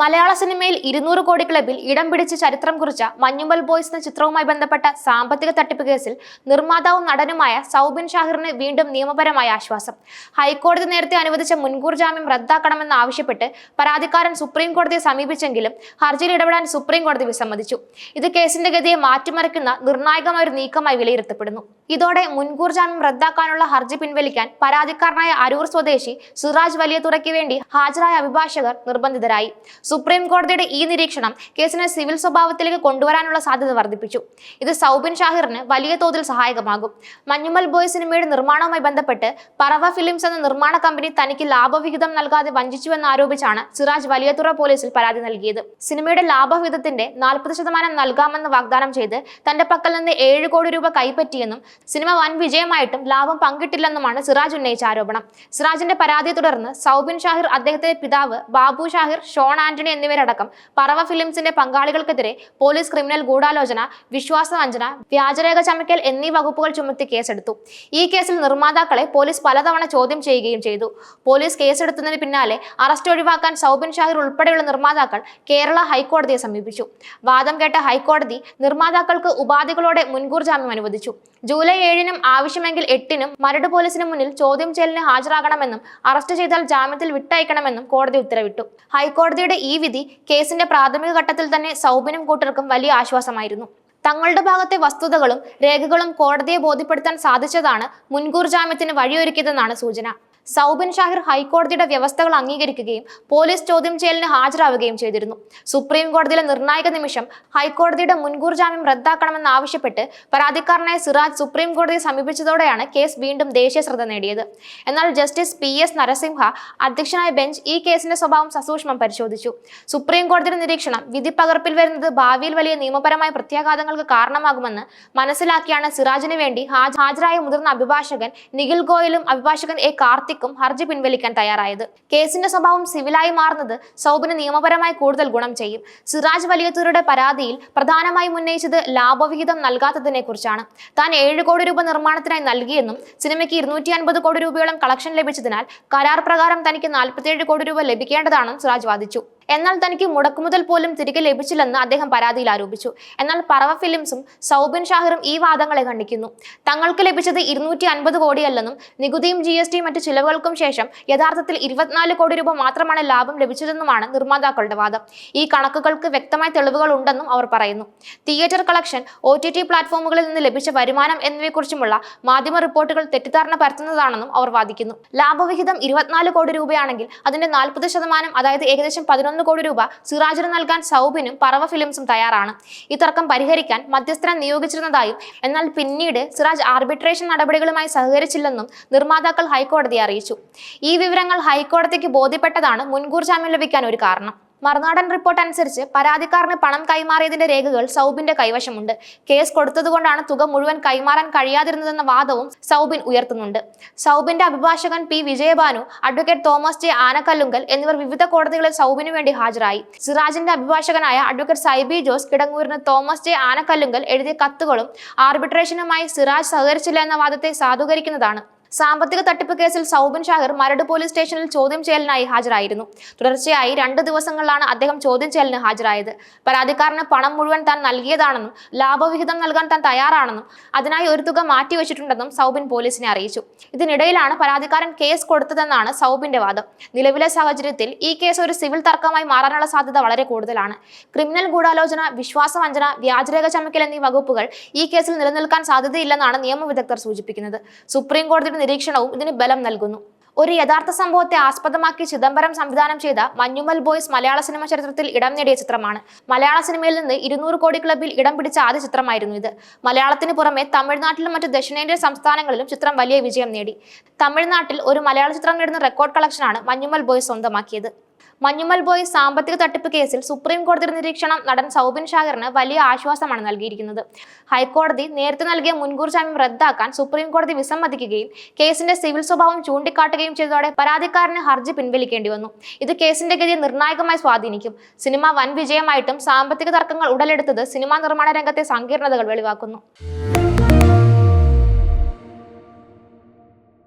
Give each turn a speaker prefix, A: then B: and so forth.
A: മലയാള സിനിമയിൽ ഇരുന്നൂറ് കോടി ക്ലബിൽ ഇടം പിടിച്ച് ചരിത്രം കുറിച്ച മഞ്ഞുമൽ ബോയ്സ് എന്ന ചിത്രവുമായി ബന്ധപ്പെട്ട സാമ്പത്തിക തട്ടിപ്പ് കേസിൽ നിർമ്മാതാവും നടനുമായ സൗബിൻ ഷാഹിറിന് വീണ്ടും നിയമപരമായ ആശ്വാസം. ഹൈക്കോടതി നേരത്തെ അനുവദിച്ച മുൻകൂർ ജാമ്യം റദ്ദാക്കണമെന്ന് ആവശ്യപ്പെട്ട് പരാതിക്കാരൻ സുപ്രീം കോടതിയെ സമീപിച്ചെങ്കിലും ഹർജിയിൽ ഇടപെടാൻ സുപ്രീം കോടതി വിസമ്മതിച്ചു. ഇത് കേസിന്റെ ഗതിയെ മാറ്റിമറിക്കുന്ന നിർണായകമായ ഒരു നീക്കമായി വിലയിരുത്തപ്പെടുന്നു. ഇതോടെ മുൻകൂർ ജാമ്യം റദ്ദാക്കാനുള്ള ഹർജി പിൻവലിക്കാൻ പരാതിക്കാരനായ അരൂർ സ്വദേശി സിറാജ് വലിയതുറയ്ക്ക് വേണ്ടി ഹാജരായ അഭിഭാഷകർ നിർബന്ധിതരായി. സുപ്രീം കോടതിയുടെ ഈ നിരീക്ഷണം കേസിനെ സിവിൽ സ്വഭാവത്തിലേക്ക് കൊണ്ടുവരാനുള്ള സാധ്യത വർദ്ധിപ്പിച്ചു. ഇത് സൗബിൻ ഷാഹിറിന് വലിയ തോതിൽ സഹായകമാകും. മഞ്ഞുമൽ ബോയ് സിനിമയുടെ നിർമ്മാണവുമായി ബന്ധപ്പെട്ട് പറവ ഫിലിംസ് എന്ന നിർമ്മാണ കമ്പനി തനിക്ക് ലാഭവിഹിതം നൽകാതെ വഞ്ചിച്ചുവെന്ന് ആരോപിച്ചാണ് സിറാജ് വലിയതുറ പോലീസിൽ പരാതി നൽകിയത്. സിനിമയുടെ ലാഭവിഹിതത്തിന്റെ നാൽപ്പത് ശതമാനം നൽകാമെന്ന് വാഗ്ദാനം ചെയ്ത് തന്റെ പക്കൽ നിന്ന് ഏഴ് കോടി രൂപ കൈപ്പറ്റിയെന്നും സിനിമ വൻ വിജയമായിട്ടും ലാഭം പങ്കിട്ടില്ലെന്നുമാണ് സിറാജ് ഉന്നയിച്ച ആരോപണം. സിറാജിന്റെ പരാതിയെ തുടർന്ന് സൗബിൻ ഷാഹിർ അദ്ദേഹത്തിന്റെ പിതാവ് ബാബു ഷാഹിർ ഷോൺ ആന്റണി എന്നിവരടക്കം പറവ ഫിലിംസിന്റെ പങ്കാളികൾക്കെതിരെ പോലീസ് ക്രിമിനൽ ഗൂഢാലോചന വിശ്വാസവഞ്ചന വ്യാജരേഖ ചമയ്ക്കൽ എന്നീ വകുപ്പുകൾ ചുമത്തി കേസെടുത്തു. ഈ കേസിൽ നിർമ്മാതാക്കളെ പോലീസ് പലതവണ ചോദ്യം ചെയ്യുകയും ചെയ്തു. പോലീസ് കേസെടുത്തതിന് പിന്നാലെ അറസ്റ്റ് ഒഴിവാക്കാൻ സൗബിൻ ഷാഹിർ ഉൾപ്പെടെയുള്ള നിർമ്മാതാക്കൾ കേരള ഹൈക്കോടതിയെ സമീപിച്ചു. വാദം കേട്ട ഹൈക്കോടതി നിർമ്മാതാക്കൾക്ക് ഉപാധികളോടെ മുൻകൂർ ജാമ്യം അനുവദിച്ചു. ജൂലൈ ഏഴിനും ആവശ്യമെങ്കിൽ എട്ടിനും മരട് പോലീസിന് മുന്നിൽ ചോദ്യം ചെയ്യലിന് ഹാജരാകണമെന്നും അറസ്റ്റ് ചെയ്താൽ ജാമ്യത്തിൽ വിട്ടയക്കണമെന്നും കോടതി ഉത്തരവിട്ടു. ഹൈക്കോടതിയുടെ ഈ വിധി കേസിന്റെ പ്രാഥമിക ഘട്ടത്തിൽ തന്നെ സൗബിനും കൂട്ടർക്കും വലിയ ആശ്വാസമായിരുന്നു. തങ്ങളുടെ ഭാഗത്തെ വസ്തുതകളും രേഖകളും കോടതിയെ ബോധ്യപ്പെടുത്താൻ സാധിച്ചതാണ് മുൻകൂർ ജാമ്യത്തിന് വഴിയൊരുക്കിയതെന്നാണ് സൂചന. സൗബിൻ ഷാഹിർ ഹൈക്കോടതിയുടെ വ്യവസ്ഥകൾ അംഗീകരിക്കുകയും പോലീസ് ചോദ്യം ചെയ്യലിന് ഹാജരാവുകയും ചെയ്തിരുന്നു. സുപ്രീം കോടതിയിലെ നിർണായക നിമിഷം ഹൈക്കോടതിയുടെ മുൻകൂർ ജാമ്യം റദ്ദാക്കണമെന്ന് ആവശ്യപ്പെട്ട് പരാതിക്കാരനായ സിറാജ് സുപ്രീം കോടതിയെ സമീപിച്ചതോടെയാണ് കേസ് വീണ്ടും ദേശീയ ശ്രദ്ധ നേടിയത്. എന്നാൽ ജസ്റ്റിസ് പി എസ് നരസിംഹ അധ്യക്ഷനായ ബെഞ്ച് ഈ കേസിന്റെ സ്വഭാവം സസൂക്ഷ്മം പരിശോധിച്ചു. സുപ്രീം കോടതിയുടെ നിരീക്ഷണം വിധി പകർപ്പിൽ വരുന്നത് ഭാവിയിൽ വലിയ നിയമപരമായ പ്രത്യാഘാതങ്ങൾക്ക് കാരണമാകുമെന്ന് മനസ്സിലാക്കിയാണ് സിറാജിന് വേണ്ടി ഹാജരായ മുതിർന്ന അഭിഭാഷകൻ നിഖിൽ ഗോയലും അഭിഭാഷകൻ എ കാർത്തിക്കും ഹർജി പിൻവലിക്കാൻ തയ്യാറായത്. കേസിന്റെ സ്വഭാവം സിവിലായി മാറുന്നത് സൗബിന് നിയമപരമായി കൂടുതൽ ഗുണം ചെയ്യും. സിറാജ് വലിയത്തൂരുടെ പരാതിയിൽ പ്രധാനമായും ഉന്നയിച്ചത് ലാഭവിഹിതം നൽകാത്തതിനെ കുറിച്ചാണ്. താൻ ഏഴ് കോടി രൂപ നിർമ്മാണത്തിനായി നൽകിയെന്നും സിനിമയ്ക്ക് ഇരുന്നൂറ്റി അൻപത് കോടി രൂപയോളം കളക്ഷൻ ലഭിച്ചതിനാൽ കരാർ പ്രകാരം തനിക്ക് നാൽപ്പത്തിയേഴ് കോടി രൂപ ലഭിക്കേണ്ടതാണെന്നും സിറാജ് വാദിച്ചു. എന്നാൽ തനിക്ക് മുടക്കുമുതൽ പോലും തിരികെ ലഭിച്ചില്ലെന്ന് അദ്ദേഹം പരാതിയിൽ ആരോപിച്ചു. എന്നാൽ പറവ ഫിലിംസും സൗബിൻ ഷാഹിറും ഈ വാദങ്ങളെ ഖണ്ഡിക്കുന്നു. തങ്ങൾക്ക് ലഭിച്ചത് ഇരുന്നൂറ്റി അൻപത് കോടിയല്ലെന്നും നികുതിയും ജി എസ് ടിയും മറ്റു ചിലവുകൾക്കും ശേഷം യഥാർത്ഥത്തിൽ ഇരുപത്തിനാല് കോടി രൂപ മാത്രമാണ് ലാഭം ലഭിച്ചതെന്നുമാണ് നിർമ്മാതാക്കളുടെ വാദം. ഈ കണക്കുകൾക്ക് വ്യക്തമായ തെളിവുകൾ ഉണ്ടെന്നും അവർ പറയുന്നു. Theatre collection O T T പ്ലാറ്റ്ഫോമുകളിൽ നിന്ന് ലഭിച്ച വരുമാനം എന്നിവയെക്കുറിച്ചുമുള്ള മാധ്യമ റിപ്പോർട്ടുകൾ തെറ്റിദ്ധാരണ പരത്തുന്നതാണെന്നും അവർ വാദിക്കുന്നു. ലാഭവിഹിതം ഇരുപത്തിനാല് കോടി രൂപയാണെങ്കിൽ അതിന്റെ നാൽപ്പത് ശതമാനം അതായത് ഏകദേശം പതിനൊന്ന് കോടി രൂപ സിറാജിന് നൽകാൻ സൗബിനും പറവ ഫിലിംസും തയ്യാറാണ്. ഈ തർക്കം പരിഹരിക്കാൻ മധ്യസ്ഥനെ നിയോഗിച്ചിരുന്നതായും എന്നാൽ പിന്നീട് സിറാജ് ആർബിട്രേഷൻ നടപടികളുമായി സഹകരിച്ചില്ലെന്നും നിർമ്മാതാക്കൾ ഹൈക്കോടതിയെ അറിയിച്ചു. ഈ വിവരങ്ങൾ ഹൈക്കോടതിക്ക് ബോധ്യപ്പെട്ടതാണ് മുൻകൂർ ജാമ്യം ലഭിക്കാൻ ഒരു കാരണം. മറുനാടൻ റിപ്പോർട്ട് അനുസരിച്ച് പരാതിക്കാരന് പണം കൈമാറിയതിന്റെ രേഖകൾ സൗബിന്റെ കൈവശമുണ്ട്. കേസ് കൊടുത്തതുകൊണ്ടാണ് തുക മുഴുവൻ കൈമാറാൻ കഴിയാതിരുന്നതെന്ന വാദവും സൗബിൻ ഉയർത്തുന്നുണ്ട്. സൗബിന്റെ അഭിഭാഷകൻ P. Vijayabhanu advocate Thomas J. Anakkallunkal എന്നിവർ വിവിധ കോടതികളിൽ സൗബിനു വേണ്ടി ഹാജരായി. സിറാജിന്റെ അഭിഭാഷകനായ അഡ്വക്കേറ്റ് സൈബി ജോസ് കിടങ്ങൂരിന് തോമസ് ജെ. ആനക്കല്ലുങ്കൽ എഴുതിയ കത്തുകളും ആർബിട്രേഷനുമായി സിറാജ് സഹകരിച്ചില്ല എന്ന വാദത്തെ സാധൂകരിക്കുന്നതാണ്. സാമ്പത്തിക തട്ടിപ്പ് കേസിൽ സൗബിൻ ഷാഹിർ മരട് പോലീസ് സ്റ്റേഷനിൽ ചോദ്യം ചെയ്യലിനായി ഹാജരായിരുന്നു. തുടർച്ചയായി രണ്ട് ദിവസങ്ങളിലാണ് അദ്ദേഹം ചോദ്യം ചെയ്യലിന് ഹാജരായത്. പരാതിക്കാരന് പണം മുഴുവൻ താൻ നൽകിയതാണെന്നും ലാഭവിഹിതം നൽകാൻ താൻ തയ്യാറാണെന്നും അതിനായി ഒരു തുക മാറ്റിവെച്ചിട്ടുണ്ടെന്നും സൗബിൻ പോലീസിനെ അറിയിച്ചു. ഇതിനിടയിലാണ് പരാതിക്കാരൻ കേസ് കൊടുത്തതെന്നാണ് സൗബിന്റെ വാദം. നിലവിലെ സാഹചര്യത്തിൽ ഈ കേസ് ഒരു സിവിൽ തർക്കമായി മാറാനുള്ള സാധ്യത വളരെ കൂടുതലാണ്. ക്രിമിനൽ ഗൂഢാലോചന വിശ്വാസവഞ്ചന വ്യാജരേഖ ചമക്കൽ എന്നീ വകുപ്പുകൾ ഈ കേസിൽ നിലനിൽക്കാൻ സാധ്യതയില്ലെന്നാണ് നിയമ വിദഗ്ധർ സൂചിപ്പിക്കുന്നത്. സുപ്രീം കോടതിയുടെ നിരീക്ഷണവും ഇതിന് ബലം നൽകുന്നു. ഒരു യഥാർത്ഥ സംഭവത്തെ ആസ്പദമാക്കി ചിദംബരം സംവിധാനം ചെയ്ത മഞ്ഞുമൽ ബോയ്സ് മലയാള സിനിമ ചരിത്രത്തിൽ ഇടം നേടിയ ചിത്രമാണ്. മലയാള സിനിമയിൽ നിന്ന് ഇരുന്നൂറ് കോടി ക്ലബിൽ ഇടം പിടിച്ച ആദ്യ ചിത്രമായിരുന്നു ഇത്. മലയാളത്തിന് പുറമെ തമിഴ്നാട്ടിലും മറ്റ് ദക്ഷിണേന്ത്യൻ സംസ്ഥാനങ്ങളിലും ചിത്രം വലിയ വിജയം നേടി. തമിഴ്നാട്ടിൽ ഒരു മലയാള ചിത്രം നേടുന്ന റെക്കോർഡ് കളക്ഷനാണ് മഞ്ഞുമൽ ബോയ്സ് സ്വന്തമാക്കിയത്. മഞ്ഞുമൽ ബോയ് സാമ്പത്തിക തട്ടിപ്പ് കേസിൽ സുപ്രീം കോടതിയുടെ നിരീക്ഷണം നടൻ സൗബിൻ ഷാഹിറിന് വലിയ ആശ്വാസമാണ് നൽകിയിരിക്കുന്നത്. ഹൈക്കോടതി നേരത്തെ നൽകിയ മുൻകൂർ ജാമ്യം റദ്ദാക്കാൻ സുപ്രീം കോടതി വിസമ്മതിക്കുകയും കേസിന്റെ സിവിൽ സ്വഭാവം ചൂണ്ടിക്കാട്ടുകയും ചെയ്തതോടെ പരാതിക്കാരന് ഹർജി പിൻവലിക്കേണ്ടി വന്നു. ഇത് കേസിന്റെ ഗതിയെ നിർണായകമായി സ്വാധീനിക്കും. സിനിമ വൻ വിജയമായിട്ടും സാമ്പത്തിക തർക്കങ്ങൾ ഉടലെടുത്തത് സിനിമാ നിർമ്മാണ രംഗത്തെ സങ്കീർണതകൾ വെളിവാക്കുന്നു.